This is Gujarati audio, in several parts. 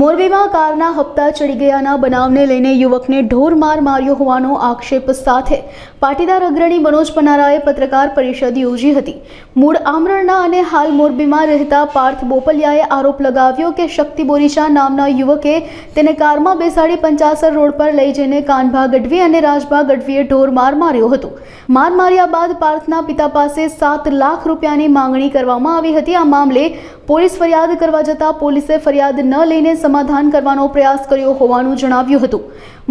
મોરબીમાં કારના હપ્તા ચડી ગયાના બનાવને લઈને યુવકને ઢોર માર માર્યો હોવાનો આક્ષેપ સાથે પાટીદાર અગ્રણી મનોજ પનારાએ પત્રકાર પરિષદ યોજી હતી. મૂળ આમરણના અને હાલ મોરબીમાં રહેતા પાર્થ બોપલિયાએ આરોપ લગાવ્યો કે શક્તિ બોરીચા નામના યુવકે તેને કારમાં બેસાડી પંચાસર રોડ પર લઈ જઈને કાનભા ગઢવી અને રાજભા ગઢવીએ ઢોર માર માર્યો હતો. માર માર્યા બાદ પાર્થના પિતા પાસે સાત લાખ રૂપિયાની માંગણી કરવામાં આવી હતી. આ મામલે પોલીસ ફરિયાદ કરવા જતાં પોલીસે ફરિયાદ ન લઈને સમાધાન કરવાનો પ્રયાસ કર્યો હોવાનું જણાવ્યું હતું.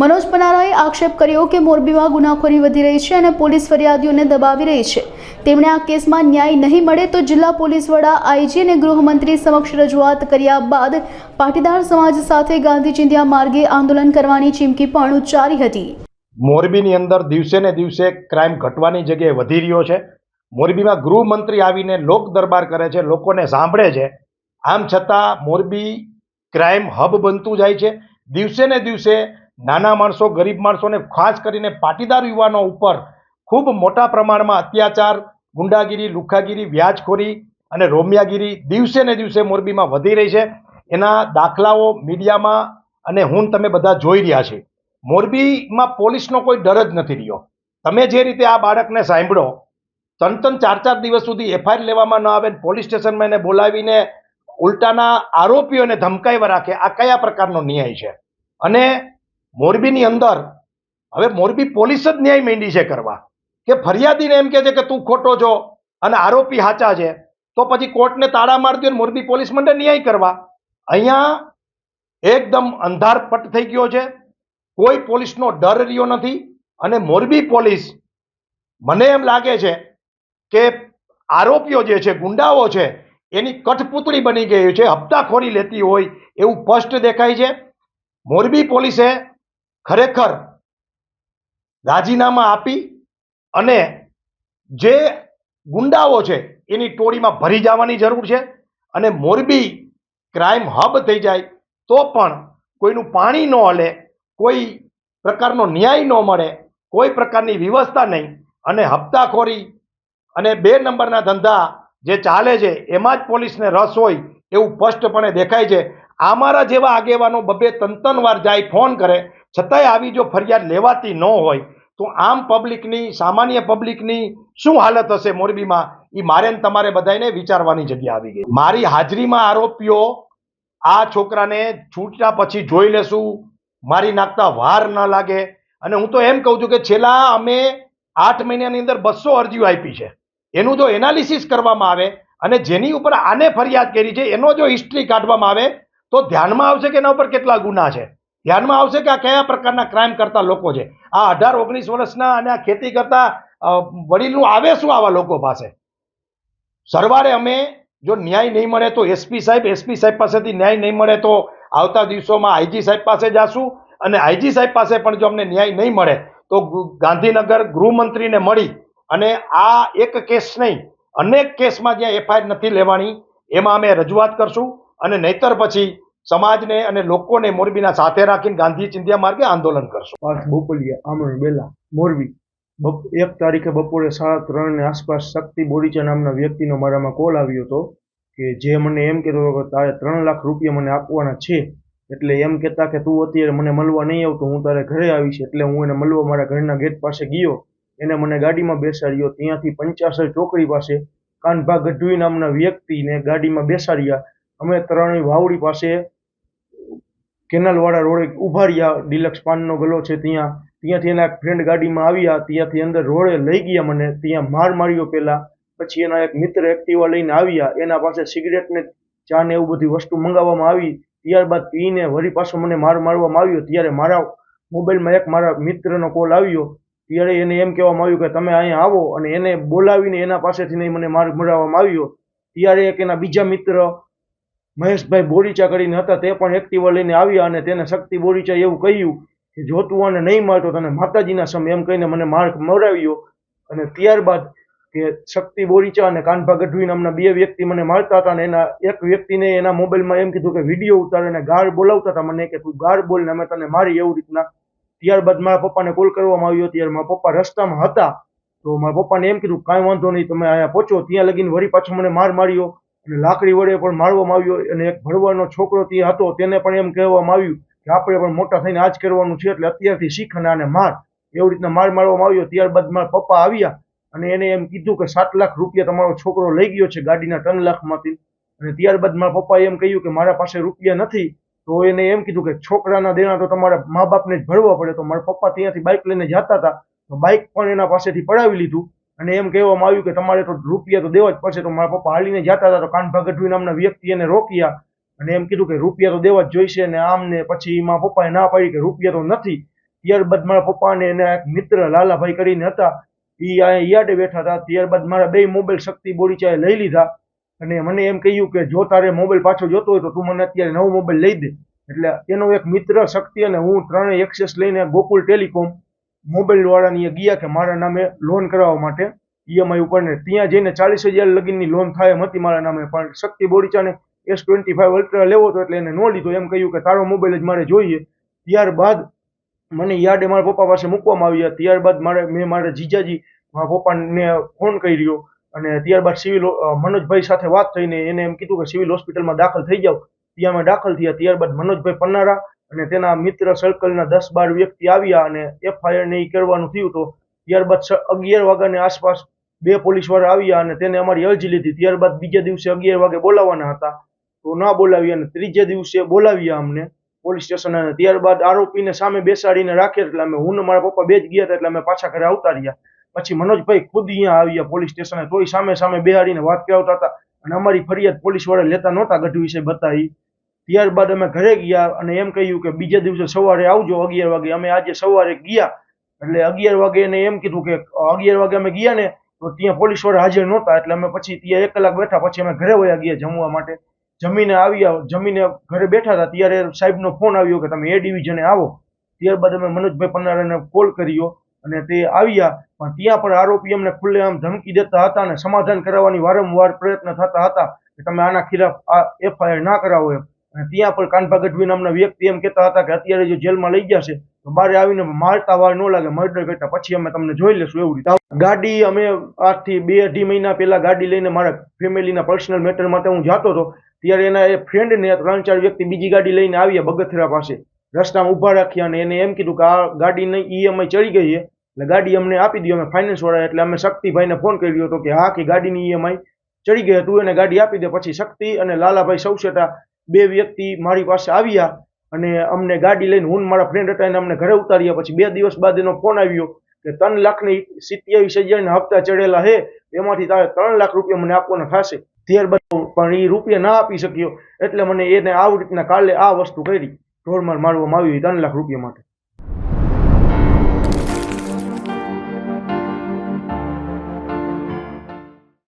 મનોજ પનારાએ આક્ષેપ કર્યો કે મોરબીમાં ગુનાખોરી વધી રહી છે અને પોલીસ ફરિયાદીઓને દબાવી રહી છે. તેમણે આ કેસમાં ન્યાય નહીં મળે તો જિલ્લા પોલીસ વડા આઈજી અને ગૃહમંત્રી સમક્ષ રજૂઆત કર્યા બાદ પાટીદાર સમાજ સાથે ગાંધી ચિંધ્યા માર્ગે આંદોલન કરવાની ચીમકી પણ ઉચ્ચારી હતી. મોરબીની અંદર દિવસે ને દિવસે ક્રાઇમ ઘટવાની જગ્યાએ વધી રહ્યો છે. મોરબીમાં ગૃહમંત્રી આવીને લોક દરબાર કરે છે, લોકોને સાંભળે છે. આમ છતાં મોરબી ક્રાઇમ હબ બનતું જાય છે. દિવસે ને દિવસે નાના માણસો, ગરીબ માણસોને ખાસ કરીને પાટીદાર યુવાનો ઉપર ખૂબ મોટા પ્રમાણમાં અત્યાચાર, ગુંડાગીરી, લુખાગીરી, વ્યાજખોરી અને રોમિયાગીરી દિવસે ને દિવસે મોરબીમાં વધી રહી છે. એના દાખલાઓ મીડિયામાં અને હું તમે બધા જોઈ રહ્યા છે. મોરબીમાં પોલીસનો કોઈ ડર જ નથી રહ્યો. તમે જે રીતે આ બાળકને સાંભળો ત્રણ ત્રણ ચાર ચાર દિવસ સુધી એફઆઈઆર લેવામાં ન આવે પોલીસ સ્ટેશનમાં એને બોલાવીને ઉલટાના આરોપીઓને ધમકાવ્યા રાખે, આ કયા પ્રકારનો ન્યાય છે? અને મોરબીની અંદર, હવે મોરબી પોલીસ જ ન્યાય માંડી છે કરવા, કે ફરિયાદીને એમ કહે છે કે તું ખોટો છો અને આરોપી સાચા છે, તો પછી કોર્ટને તાળા મારતી હોય મોરબી પોલીસ મંડળ ન્યાય કરવા. અહીંયા એકદમ અંધારપટ થઈ ગયો છે. કોઈ પોલીસનો ડર રહ્યો નથી અને મોરબી પોલીસ મને એમ લાગે છે કે આરોપીઓ જે છે, ગુંડાઓ છે એની કઠપૂતળી બની ગઈ છે, હપ્તાખોરી લેતી હોય એવું સ્પષ્ટ દેખાય છે. મોરબી પોલીસે ખરેખર રાજીનામા આપી અને જે ગુંડાઓ છે એની ટોળીમાં ભરી જવાની જરૂર છે અને મોરબી ક્રાઇમ હબ થઈ જાય તો પણ કોઈનું પાણી ન હલે, કોઈ પ્રકારનો ન્યાય ન મળે, કોઈ પ્રકારની વ્યવસ્થા નહીં અને હપ્તાખોરી અને બે નંબરના ધંધા જે ચાલે છે, એમાં જ પોલીસને રસ હોય એવું સ્પષ્ટપણે દેખાય છે. અમારા જેવા આગેવાનો બબે ત્રણ ત્રણ વાર જાય, ફોન કરે, છતાંય આવી જો ફરિયાદ લેવાતી ન હોય, તો આમ પબ્લિકની, સામાન્ય પબ્લિકની શું હાલત હશે મોરબીમાં? એ મારે તમારે બધાને વિચારવાની જગ્યા આવી ગઈ. મારી હાજરીમાં આરોપીઓ આ છોકરાને છૂટ્યા પછી જોઈ લેશું, મારી નાખતા વાર ન લાગે. અને હું તો એમ કહું છું કે છેલ્લા અમે આઠ મહિનાની અંદર બસો અરજીઓ આપી છે. એનું જો એનાલિસિસ કરવામાં આવે અને જેની ઉપર આને ફરિયાદ કરી છે, એનો જો હિસ્ટ્રી કાઢવામાં આવે, તો ધ્યાનમાં આવશે કે એના ઉપર કેટલા ગુના છે? ધ્યાનમાં આવશે કે આ કયા પ્રકારના ક્રાઇમ કરતા લોકો છે? આ અઢાર, ઓગણીસ વર્ષના અને આ ખેતી કરતા વડીલનું આવે શું આવા લોકો પાસે? સરવારે અમે જો ન્યાય નહીં મળે તો એસપી સાહેબ એસપી સાહેબ પાસેથી ન્યાય નહીં મળે તો આવતા દિવસોમાં આઈજી સાહેબ પાસે જાશું અને આઈજી સાહેબ પાસે પણ જો અમને ન્યાય નહીં મળે તો ગાંધીનગર ગૃહમંત્રીને મળી અને આ એક કેસ નહીં, અનેક કેસમાં જ્યાં એફઆઈઆર નથી લેવાની, એમાં અમે રજૂઆત કરશું અને નહીતર પછી સમાજને અને લોકોને મોરબીના સાથે રાખીને ગાંધી ચિંધ્યા માર્ગે આંદોલન કરશું. પાર્થ બોપલિયા, આમરણ બેલા, મોરબી. એક તારીખે બપોરે સાડા ત્રણની આસપાસ શક્તિ બોરીચા નામના વ્યક્તિનો મારામાં કોલ આવ્યો હતો કે જે મને એમ કહેતો હતો કે તારે ત્રણ લાખ રૂપિયા મને આપવાના છે, એટલે એમ કહેતા કે તું અત્યારે મને મળવા નહીં આવતો, હું તારે ઘરે આવીશ, એટલે હું એને મળવા મારા ઘરના ગેટ પાસે ગયો એને મને ગાડીમાં બેસાડ્યો. ત્યાંથી પંચાસર ચોકડી પાસે કાનભા ગઢવી નામના વ્યક્તિને ગાડીમાં બેસાડ્યા. અમે ત્રણેય વાવડી પાસે કેનાલવાળા રોડે ઊભા રહ્યા. ડિલક્સ પાનનો ગલો છે ત્યાં. ત્યાંથી એના ફ્રેન્ડ ગાડીમાં આવ્યા. ત્યાંથી અંદર રોડે લઈ ગયા મને. ત્યાં માર માર્યો પહેલાં પછી એના એક મિત્ર એક્ટિવા લઈને આવ્યા. એના પાસે સિગરેટ ને ચા ને એવું બધી વસ્તુ મંગાવવામાં આવી. ત્યારબાદ પીને વળી પાછો મને માર મારવામાં આવ્યો. ત્યારે મારા મોબાઈલમાં એક મારા મિત્રનો કોલ આવ્યો. ત્યારે એને એમ કહેવામાં આવ્યું કે તમે અહીંયા આવો અને એને બોલાવીને એના પાસેથી નહીં મને માર્ગ મળવામાં આવ્યો. ત્યારે એક એના બીજા મિત્ર મહેશભાઈ બોરીચા કરીને હતા, તે પણ એક્ટિવા લઈને આવ્યા અને તેને શક્તિ બોરીચા એવું કહ્યું કે જો તું આને નહીં મારતો તને માતાજીના સમ એમ કહીને મને માર્ગ મરાવ્યો અને ત્યારબાદ કે શક્તિ બોરીચા અને કાનભા ગઢવી નામના બે વ્યક્તિ મને મારતા હતા અને એના એક વ્યક્તિને એના મોબાઈલમાં એમ કીધું કે વીડિયો ઉતાર અને ગાળ બોલાવતા હતા. મને કે તું ગાળ બોલને, અમે તને મારી એવું રીતના ત્યારબાદ મારા પપ્પાને કોલ કરવામાં આવ્યો. ત્યારે મારા પપ્પા રસ્તામાં હતા. તો મારા પપ્પાને એમ કીધું, કાંઈ વાંધો નહીં, તમે અહીંયા પહોંચો. ત્યાં લગીને વળી પાછો મને માર માર્યો અને લાકડી વડે પણ મારવામાં આવ્યો. અને એક ભરવાનો છોકરો ત્યાં હતો, તેને પણ એમ કહેવામાં આવ્યું કે, આપણે પણ મોટા થઈને આ જ કરવાનું છે, એટલે અત્યારથી શીખ અને આને માર. એવી રીતના માર મારવામાં આવ્યો. ત્યારબાદ મારા પપ્પા આવ્યા અને એને એમ કીધું કે, સાત લાખ રૂપિયા તમારો છોકરો લઈ ગયો છે ગાડીના ત્રણ લાખમાંથી. અને ત્યારબાદ મારા પપ્પાએ એમ કહ્યું કે, મારા પાસે રૂપિયા નથી તો એને એમ કીધું કે છોકરાના દેણા તો તમારા મા બાપને જ ભરવા પડે. તો મારા પપ્પા ત્યાંથી બાઇક લઈને જતા હતા. તો બાઇક પણ એના પાસેથી પડાવી લીધું. અને એમ કહેવામાં આવ્યું કે તમારે તો રૂપિયા તો દેવા જ પડશે. તો મારા પપ્પા હાલીને જતા હતા. તો કાન ગઢવી નામના વ્યક્તિ એને રોક્યા. અને એમ કીધું કે રૂપિયા તો દેવા જ જોઈશે. ને આમ ને પછી મારા પપ્પાએ ના પાડી કે રૂપિયા તો નથી. ત્યારબાદ મારા પપ્પાને એના એક મિત્ર લાલાભાઈ કરીને હતા. એ યાર્ડે બેઠા હતા. ત્યારબાદ મારા બે મોબાઈલ શક્તિ બોડીચાએ લઈ લીધા. અને મને એમ કહ્યું કે જો તારે મોબાઈલ પાછો જોતો હોય તો તું મને અત્યારે નવો મોબાઈલ લઈ દે. એટલે એનો એક મિત્ર, શક્તિ અને હું ત્રણેય એક્સેસ લઈને ગોકુલ ટેલિકોમ મોબાઈલ વાળાની ગયા કે મારા નામે લોન કરાવવા માટે ઈએમઆઈ ઉપર ને ત્યાં જઈને ચાલીસ હજાર લગીનની લોન થાય એમ હતી મારા નામે. પણ શક્તિ બોરીચાને એસ ટ્વેન્ટી ફાઈવ અલ્ટ્રા લેવો હતો એટલે એને ન લીધો. એમ કહ્યું કે તારો મોબાઈલ જ મારે જોઈએ. ત્યારબાદ મને યાર્ડે મારા પપ્પા પાસે મૂકવામાં આવ્યા. ત્યારબાદ મારે, મેં મારા જીજાજી, મારા પપ્પાને ફોન કર્યો. અને ત્યારબાદ સિવિલ મનોજભાઈ સાથે વાત થઈને એને એમ કીધું કે સિવિલ હોસ્પિટલમાં દાખલ થઈ જાઓ. ત્યાં અમે દાખલ થયા. ત્યારબાદ મનોજભાઈ પન્નારા અને તેના મિત્ર સર્કલના દસ બાર વ્યક્તિ આવ્યા અને એફઆઈઆર ને એ કરવાનું થયું તો ત્યારબાદ અગિયાર વાગ્યાની આસપાસ બે પોલીસવાળા આવ્યા અને તેને અમારી અરજી લીધી. ત્યારબાદ બીજા દિવસે અગિયાર વાગે બોલાવવાના હતા. તો ના બોલાવ્યા અને ત્રીજે દિવસે બોલાવ્યા અમને પોલીસ સ્ટેશન. અને ત્યારબાદ આરોપીને સામે બેસાડીને રાખ્યા એટલે અમે, હું ને મારા પપ્પા બે જ ગયા હતા એટલે અમે પાછા ઘરે આવતા રહ્યા. પછી મનોજભાઈ ખુદ અહીંયા આવ્યા પોલીસ સ્ટેશને તોય સામે સામે બેહાડીને વાત કરાવતા હતા. અને અમારી ફરિયાદ પોલીસવાળા લેતા નહોતા ગઢ વિશે બતાવી ત્યારબાદ અમે ઘરે ગયા અને એમ કહ્યું કે બીજા દિવસે સવારે આવજો અગિયાર વાગે. અમે આજે સવારે ગયા. એટલે અગિયાર વાગે એને એમ કીધું કે અગિયાર વાગે અમે ગયા ને, તો ત્યાં પોલીસવાળા હાજર નહોતા. એટલે અમે પછી ત્યાં એક કલાક બેઠા. પછી અમે ઘરે વયા ગયા જમવા માટે. જમીને આવ્યા, જમીને ઘરે બેઠા હતા. ત્યારે સાહેબનો ફોન આવ્યો કે, તમે એ ડિવિઝને આવો. ત્યારબાદ અમે મનોજભાઈ પન્નારાને કોલ કર્યો. અને તે આવ્યા, પણ ત્યાં પણ આરોપી અમને ખુલ્લેઆમ ધમકી દેતા હતા અને સમાધાન કરાવવાની વારંવાર પ્રયત્ન થતા હતા કે તમે આના ખિલાફ આ એફઆઈઆર ના કરાવો એમ. અને ત્યાં પણ કાનભા ગઢવી નામના વ્યક્તિ એમ કહેતા હતા કે અત્યારે જો જેલમાં લઈ ગયા છે, તો બારે આવીને મારતા વાર ન લાગે, મર્ડર કરતા પછી અમે તમને જોઈ લેશું એવું રીતે. ગાડી અમે આજથી બે અઢી મહિના પહેલા ગાડી લઈને મારા ફેમિલીના પર્સનલ મેટર માટે હું જાતો હતો, ત્યારે એના એ ફ્રેન્ડને ત્રણ ચાર વ્યક્તિ બીજી ગાડી લઈને આવ્યા બગથરા પાસે. રસ્તામાં ઊભા રાખ્યા અને એને એમ કીધું કે આ ગાડી નહીં, ઈ અમે ચડી ગઈ છે એટલે ગાડી અમને આપી દીધી, અમે ફાઇનાન્સવાળા એટલે અમે શક્તિભાઈને ફોન કર્યો હતો કે હા કે ગાડીની ઈએમઆઈ ચડી ગઈ તું એને ગાડી આપી દે, પછી શક્તિ અને લાલાભાઈ સૌસેટા બે વ્યક્તિ મારી પાસે આવ્યા અને અમને ગાડી લઈને હું મારા ફ્રેન્ડ હતા, એને અમને ઘરે ઉતાર્યા. પછી બે દિવસ બાદ એનો ફોન આવ્યો કે ત્રણ લાખની સિત્યાવીસ હજારના હપ્તા ચડેલા હે, એમાંથી તારે ત્રણ લાખ રૂપિયા મને આપવાના થશે. ત્યારબાદ પણ એ રૂપિયા ના આપી શક્યો, એટલે મને એને આવી રીતના કાલે આ વસ્તુ કરી, ઢોરમાર મારવામાં આવી ત્રણ લાખ રૂપિયા માટે.